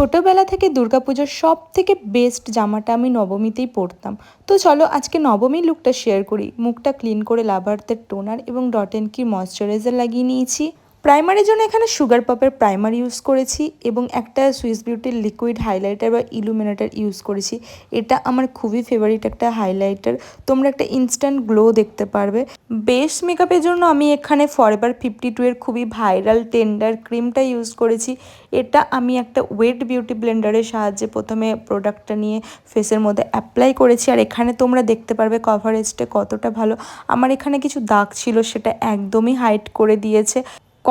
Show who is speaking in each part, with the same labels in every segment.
Speaker 1: ছোটবেলা থেকে দুর্গাপুজোর সব থেকে বেস্ট জামাটা আমি নবমীতেই পরতাম। তো চলো আজকে নবমী লুকটা শেয়ার করি। মুখটা ক্লিন করে লাভার্থের টোনার এবং ডট এন কি ময়শ্চারাইজার লাগিয়ে নিয়েছি। প্রাইমারির জন্য এখানে সুগার পাপের প্রাইমার ইউজ করেছি এবং একটা সুইস বিউটির লিকুইড হাইলাইটার বা ইলুমিনেটার ইউজ করেছি। এটা আমার খুবই ফেভারিট একটা হাইলাইটার। তোমরা একটা ইনস্ট্যান্ট গ্লো দেখতে পারবে। বেস মেকআপের জন্য আমি এখানে ফরএভার ফিফটি টু এর খুবই ভাইরাল টেন্ডার ক্রিমটা ইউজ করেছি। এটা আমি একটা ওয়েট বিউটি ব্লেন্ডারের সাহায্যে প্রথমে প্রোডাক্টটা নিয়ে ফেসের মধ্যে অ্যাপ্লাই করেছি। আর এখানে তোমরা দেখতে পারবে কভারেজটা কতটা ভালো। আমার এখানে কিছু দাগ ছিল, সেটা একদমই হাইট করে দিয়েছে।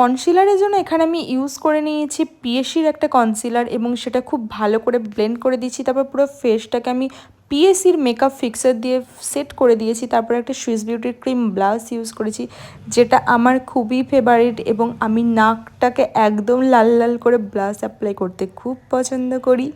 Speaker 1: কনসিলারের জন্য এখানে আমি ইউজ করে নিয়েছি পিএসির একটা কনসিলার এবং সেটা খুব ভালো করে ব্লেন্ড করে দিয়েছি। তারপর পুরো ফেসটাকে আমি পিএসির মেকআপ ফিক্সার দিয়ে সেট করে দিয়েছি। তারপর একটা সুইস বিউটির ক্রিম ব্লাউজ ইউজ করেছি, যেটা আমার খুবই ফেভারিট এবং আমি নাকটাকে একদম লাল লাল করে ব্লাউজ অ্যাপ্লাই করতে খুব পছন্দ করি।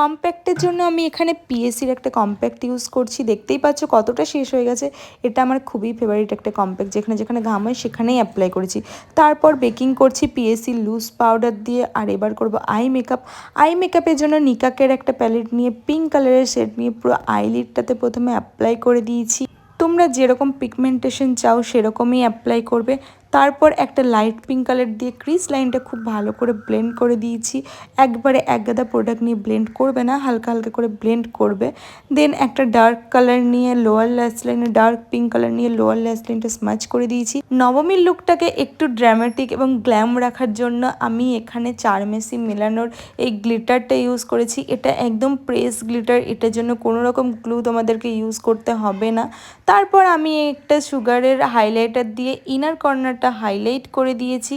Speaker 1: কম্প্যাক্টের জন্য আমি এখানে পিএসির একটা কম্প্যাক্ট ইউজ করছি। দেখতেই পাচ্ছ কতটা শেষ হয়ে গেছে। এটা আমার খুবই ফেভারিট একটা কম্প্যাক্ট যেখানে যেখানে ঘাম হয় সেখানেই অ্যাপ্লাই করেছি। তারপর বেকিং করছি পিএসি লুজ পাউডার দিয়ে, আর এবার করব আই মেকআপ আই মেকআপের জন্য নিকাকের একটা প্যালেট নিয়ে পিঙ্ক কালারের শেড নিয়ে পুরো আইলিডটাতে প্রথমে অ্যাপ্লাই করে দিয়েছি। তোমরা যেরকম পিগমেন্টেশন চাও সেরকমই অ্যাপ্লাই করবে। তারপর একটা লাইট পিঙ্ক কালার দিয়ে ক্রিস লাইনটা খুব ভালো করে ব্লেন্ড করে দিয়েছি। একবারে এক গাদা প্রোডাক্ট নিয়ে ব্লেন্ড করবে না, হালকা হালকা করে ব্লেন্ড করবে। দেন একটা ডার্ক কালার নিয়ে লোয়ার ল্যাস লাইনে ডার্ক পিঙ্ক কালার নিয়ে লোয়ার ল্যাস লাইনটা স্মাচ করে দিয়েছি। নবমীর লুকটাকে একটু ড্রামাটিক এবং গ্ল্যাম রাখার জন্য আমি এখানে চারমেসি মেলানোর এই গ্লিটারটা ইউজ করেছি। এটা একদম প্রেস গ্লিটার এটার জন্য কোনো রকম গ্লু তোমাদেরকে ইউজ করতে হবে না। তারপর আমি একটা সুগারের হাইলাইটার দিয়ে ইনার কর্নারটা একটা হাইলাইট করে দিয়েছি।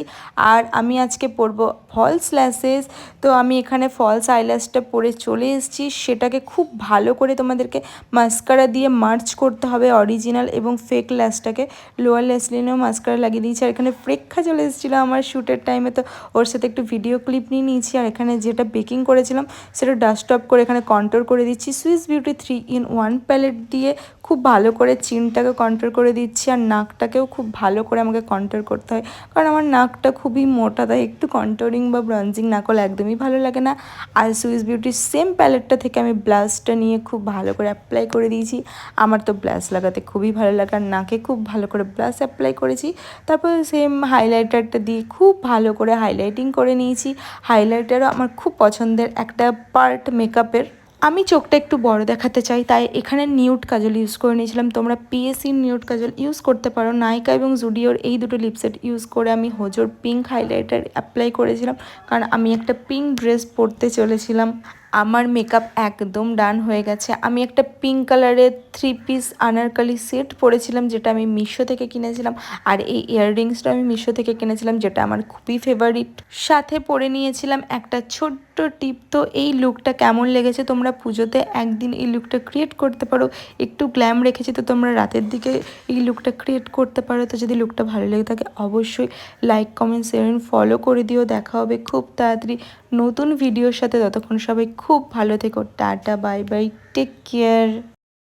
Speaker 1: আর আমি আজকে পরবো ফলস ল্যাসেস তো আমি এখানে ফলস আইল্যাসটা পরে চলে এসেছি। সেটাকে খুব ভালো করে তোমাদেরকে মাস্কারা দিয়ে মার্চ করতে হবে অরিজিনাল এবং ফেক ল্যাসটাকে লোয়ার ল্যাস ল্যাসলিনেও মাস্কারা লাগিয়ে দিয়েছি। আর এখানে প্রেক্ষা চলে এসেছিল আমার শ্যুটের টাইমে তো ওর সাথে একটু ভিডিও ক্লিপ নিয়ে নিয়েছি। আর এখানে যেটা বেকিং করেছিলাম, সেটা ডাস্ট অফ করে এখানে কন্ট্রোল করে দিচ্ছি। Swiss beauty three in one palette দিয়ে খুব ভালো করে চিনটাকে কন্ট্রোল করে দিচ্ছি আর নাকটাকেও খুব ভালো করে আমাকে কন্ট্রোল করতে হয়। কারণ আমার নাকটা খুবই মোটা, তাই একটু কন্ট্রোলিং বা ব্রঞ্জিং না করলে একদমই ভালো লাগে না। আর সুইস বিউটির সেম প্যালেটটা থেকে আমি ব্লাউজটা নিয়ে খুব ভালো করে অ্যাপ্লাই করে দিয়েছি। আমার তো ব্লাউজ লাগাতে খুবই ভালো লাগে আর নাকে খুব ভালো করে ব্লাউজ অ্যাপ্লাই করেছি। তারপর সেম হাইলাইটারটা দিয়ে খুব ভালো করে হাইলাইটিং করে নিয়েছি। হাইলাইটারও আমার খুব পছন্দের একটা পার্ট মেকআপের আমি চোখটা একটু বড় দেখাতে চাই, তাই এখানে নিউট কাজল ইউজ করে নিয়েছিলাম। তোমরা পিএসসি নিউট কাজল ইউজ করতে পারো। নাইকা এবং জুডিওর এই দুটো লিপসেট ইউজ করে আমি হোজোর পিঙ্ক হাইলাইটার অ্যাপ্লাই করেছিলাম। কারণ আমি একটা পিঙ্ক ড্রেস পরতে চলেছিলাম। আমার মেকআপ একদম ডান হয়ে গেছে। আমি একটা পিঙ্ক কালারের থ্রি পিস আনারকালি সেট পরেছিলাম, যেটা আমি মিশো থেকে কিনেছিলাম। আর এই ইয়াররিংসটা আমি মিশো থেকে কিনেছিলাম, যেটা আমার খুবই ফেভারিট সাথে পরে নিয়েছিলাম একটা ছোট্ট টিপ তো এই লুকটা কেমন লেগেছে? তোমরা পুজোতে একদিন এই লুকটা ক্রিয়েট করতে পারো। একটু গ্ল্যাম রেখেছি, তো তোমরা রাতের দিকে এই লুকটা ক্রিয়েট করতে পারো। তো যদি লুকটা ভালো লেগে থাকে, অবশ্যই লাইক কমেন্ট শেয়ার ফলো করে দিও। দেখা হবে খুব তাড়াতাড়ি নতুন ভিডিওর সাথে। ততক্ষণ সবাই খুব ভালো থেকো tata bye bye take care